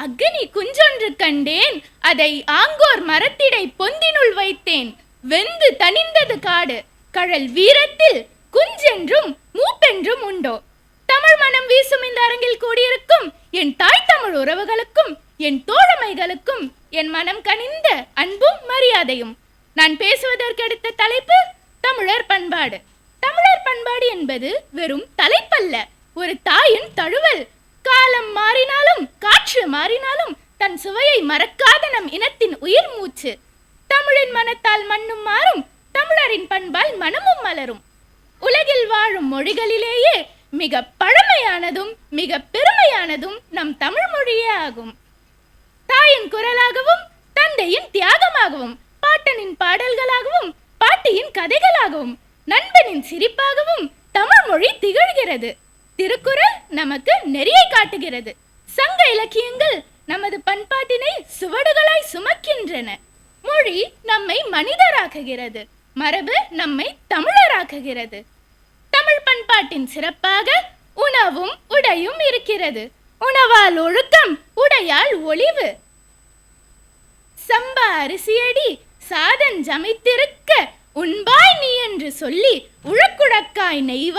அக்னி குஞ்சொன்று கண்டேன். அதை ஆங்கோர் மரத்திடை பொந்தினுள் வைத்தேன். வெந்து தனிந்தது காடு. கழல் வீரத்தில் குஞ்சென்றும் மூப்பென்றும் உண்டோ? தமிழ் மனம் வீசும் இந்த அரங்கில் கூடியிருக்கும் என் தாய் தமிழ் உறவுகளுக்கும் என் தோழமைகளுக்கும் என் மனம் கனிந்த அன்பும் மரியாதையும். நான் பேசுவதற்கெடுத்த தலைப்பு தமிழர் பண்பாடு. தமிழர் பண்பாடு என்பது வெறும் தலைப்பல்ல ஒரு தாயின் தழுவல் காலம் மாறினாலும் காற்று மாறினாலும் தன் சுவையை மறக்காத நம் இனத்தின் உயிர் மூச்சு. தமிழின் மனத்தால் மண்ணும் மாறும் தமிழரின் பண்பால் மனமும் மலரும். உலகில் வாழும் மொழிகளிலேயே மிக பழமையானதும் மிக பெருமையானதும் நம் தமிழ் மொழியே ஆகும். தாயின் குரலாகவும் தந்தையின் தியாகமாகவும் பாட்டனின் பாடல்களாகவும் பாட்டியின் கதைகளாகவும் நண்பனின் சிரிப்பாகவும் தமிழ் மொழி திகழ்கிறது. திருக்குறள் நமக்கு நெறியை காட்டுகிறது. சங்க இலக்கியங்கள் நமது பண்பாட்டினை சுவடுகளாய் சுமக்கின்றன. மொழி நம்மை மனிதராக்குகிறது. மரபு நம்மை தமிழராக்குகிறது. தமிழ் பண்பாட்டின் சிறப்பாக உணவும் உடையும் இருக்கிறது. உணவால் ஒழுக்கம் உடையால் ஒளிவு. சம்பா அரிசியடி சாதன் ஜமைத்திருக்க உண்பாய் நீ என்று சொல்லி உழக்குழக்காய் நெய்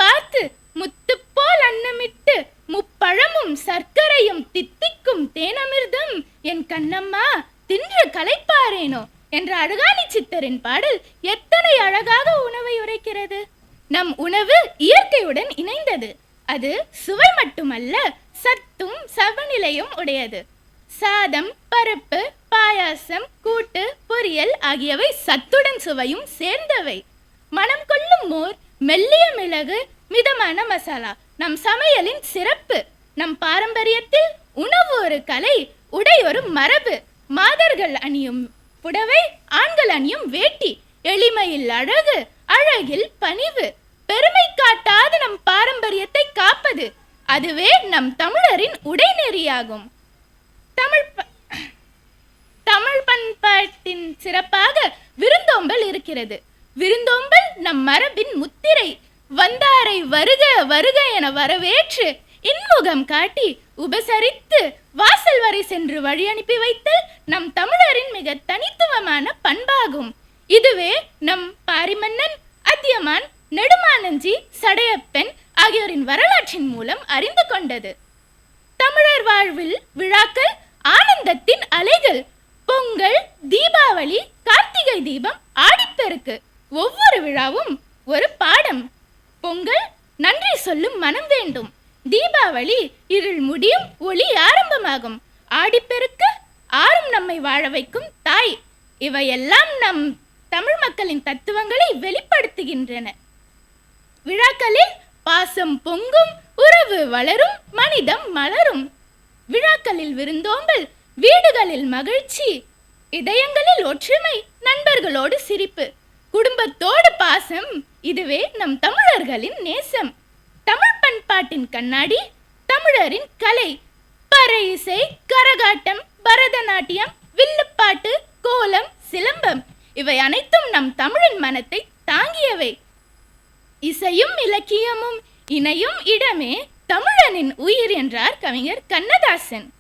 முத்து முத்துப்போல் அன்னமிட்டு முப்பழமும் சர்க்கரையும் தித்திக்கும் தேனமிர்தம். என் கண்ணம்மா தின்று களைப்பாரேனோ? என்ற அழகாணி சித்தரின் பாடல் எத்தனை அழகாக உணவை உரைக்கிறது. நம் உணவு இயற்கையுடன் இணைந்தது. அது சுவை மட்டுமல்ல சத்தும் சவநிலையும் உடையது. சாதம் பருப்பு பாயாசம் கூட்டு பொரியல் ஆகியவை சத்துடன் சுவையும் சேர்ந்தவை. மனம் கொள்ளும் மோர் மெல்லிய மிளகு மிதமான மசாலா நம் சமையலின் சிறப்பு நம் பாரம்பரியத்தில் உணவு ஒரு கலை உடை ஒரு மரபு. மாதர்கள் அணியும் புடவை ஆண்கள் அணியும் வேட்டி எளிமையில் அழகு அழகில் பணிவு. பெருமை காட்டாத நம் பாரம்பரியத்தை காப்பது அதுவே நம் தமிழரின் உடைநெறியாகும் தமிழ் ப- தமிழ் பண்பாட்டின் சிறப்பாக விருந்தோம்பல் இருக்கிறது. விருந்தோம்பல் நம் மரபின் முத்திரை வந்தாரை வருக வருக என வரவேற்று இன்முகம் காட்டி உபசரித்து வாசல் வரை சென்று வழி அனுப்பி வைத்தல் நம் தமிழரின் மிக தனித்துவமான பண்பாகும். இதுவே நம் பாரிமன்னன் அத்தியமான் நெடுமானஞ்சி சடையப்பன் ஆகியோரின் வரலாற்றின் மூலம் அறிந்து கொண்டது. தமிழர் வாழ்வில் விழாக்கள் ஆனந்தத்தின் அலைகள் பொங்கல் தீபாவளி கார்த்திகை தீபம் ஆடிப்பெருக்கு ஒவ்வொரு விழாவும் ஒரு பாடம். பொங்கல் நன்றி சொல்லும் மனம் வேண்டும். தீபாவளி இருள் முடியும் ஒளி ஆரம்பமாகும். ஆடிப்பெருக்கு ஆறும் நம்மை வாழ வைக்கும் தாய். இவையெல்லாம் நம் தமிழ் மக்களின் தத்துவங்களை வெளிப்படுத்துகின்றன. விழாக்களில் பாசம் பொங்கும் உறவு வளரும் மனிதம் மலரும். விழாக்களில் விருந்தோம்பல் வீடுகளில் மகிழ்ச்சி. இதயங்களில் ஒற்றுமை நண்பர்களோடு சிரிப்பு. குடும்பத்தோடு பாசம் இதுவே நம் தமிழர்களின் நேசம். தமிழ் பண்பாட்டின் கண்ணாடி தமிழரின் கலை. பறை இசை கரகாட்டம் பரதநாட்டியம் வில்லுப்பாட்டு கோலம் சிலம்பம். இவை அனைத்தும் நம் தமிழின் மனத்தை தாங்கியவை. இசையும் இலக்கியமும் இணையும் இடமே தமிழனின் உயிர் என்றார் கவிஞர் கண்ணதாசன்.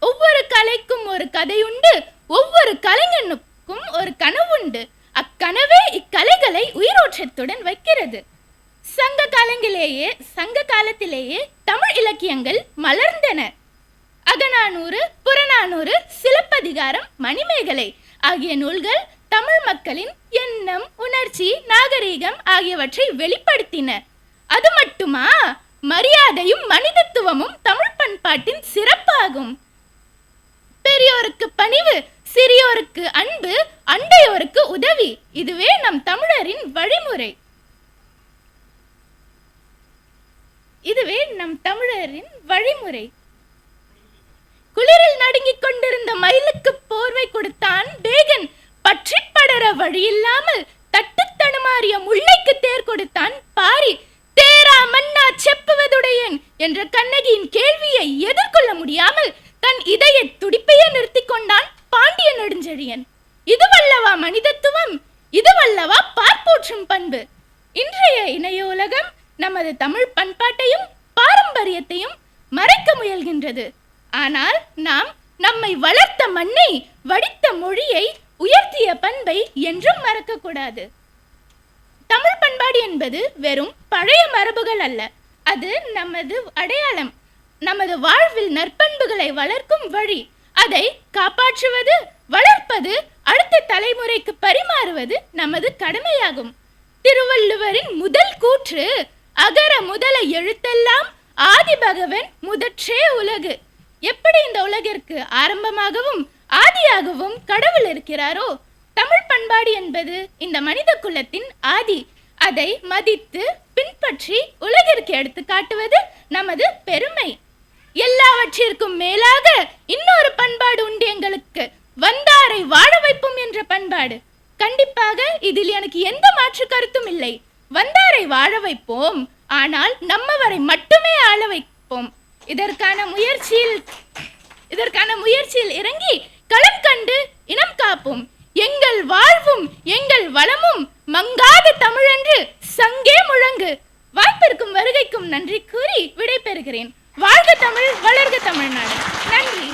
ஒவ்வொரு கலைக்கும் ஒரு கதையுண்டு ஒவ்வொரு கலைஞனுக்கும் ஒரு கனவுண்டு. அக்கனவே இக்கலைகளை உயிரோற்றத்துடன் வைக்கிறது. சங்க காலங்களிலேயே சங்க காலத்திலேயே தமிழ் இலக்கியங்கள் மலர்ந்தன. அகநானூறு புறநானூறு சிலப்பதிகாரம் மணிமேகலை ஆகிய நூல்கள் தமிழ் மக்களின் எண்ணம் உணர்ச்சி நாகரீகம் ஆகியவற்றை வெளிப்படுத்தின. அது மட்டுமா? மரியாதையும் மனிதத்துவமும் தமிழ் பண்பாட்டின் சிறப்பாகும். பெரியோருக்கு பணிவு சிறியோருக்கு அன்பு அண்டையோருக்கு உதவி. இதுவே நம் தமிழரின் வழிமுறை. இதுவே நம் தமிழரின் வழிமுறை. குளிரில் நடுங்கிக் கொண்டிருந்த மயிலுக்கு பண்பாட்டையும் பாரம்பரியத்தையும் மறைக்க முயல்கின்றது. ஆனால் நாம் நம்மை வளர்த்த மண்ணை வடித்த மொழியை உயர்த்திய பண்பை என்றும் மறக்கக்கூடாது. தமிழ் பண்பாடு என்பது வெறும் பழைய மரபுகள் அல்ல. அது நமது அடையாளம். நமது வாழ்வில் நற்பண்புகளை வளர்க்கும் வழி. அதை காப்பாற்றுவது வளர்ப்பது அடுத்த தலைமுறைக்கு பரிமாறுவது நமது கடமையாகும். திருவள்ளுவரின் முதல் கூற்று அகர முதல எழுத்தெல்லாம் ஆதிபகவன் முதற்றே உலகு. எப்படி இந்த உலகிற்கு ஆரம்பமாகவும் ஆதியாகவும் கடவுள் இருக்கிறாரோ? தமிழ் பண்பாடு என்பது இந்த மனித குலத்தின் ஆதி. அதை மதித்து பின்பற்றி உலகிற்கு எடுத்து காட்டுவது நமது பெருமை. எல்லாவற்றிற்கும் மேலாக இன்னொரு பண்பாடு உண்டு எங்களுக்கு. வந்தாரை வாழ வைப்போம் என்ற பண்பாடு. கண்டிப்பாக இதில் எனக்கு எந்த மாற்று கருத்தும் இல்லை. வந்தாரை வாழ வைப்போம். ஆனால் நம்மவரை மட்டுமே ஆள வைப்போம். இதற்கான முயற்சியில் இதற்கான முயற்சியில் இறங்கி களம் கண்டு இனம் காப்போம். எங்கள் வாழ்வும் எங்கள் வளமும் மங்காத தமிழென்று சங்கே முழங்கு. வாய்ப்பிற்கும் வருகைக்கும் நன்றி கூறி விடைபெறுகிறேன். வாழ்க தமிழ் வளர்க தமிழ்நாடு. நன்றி.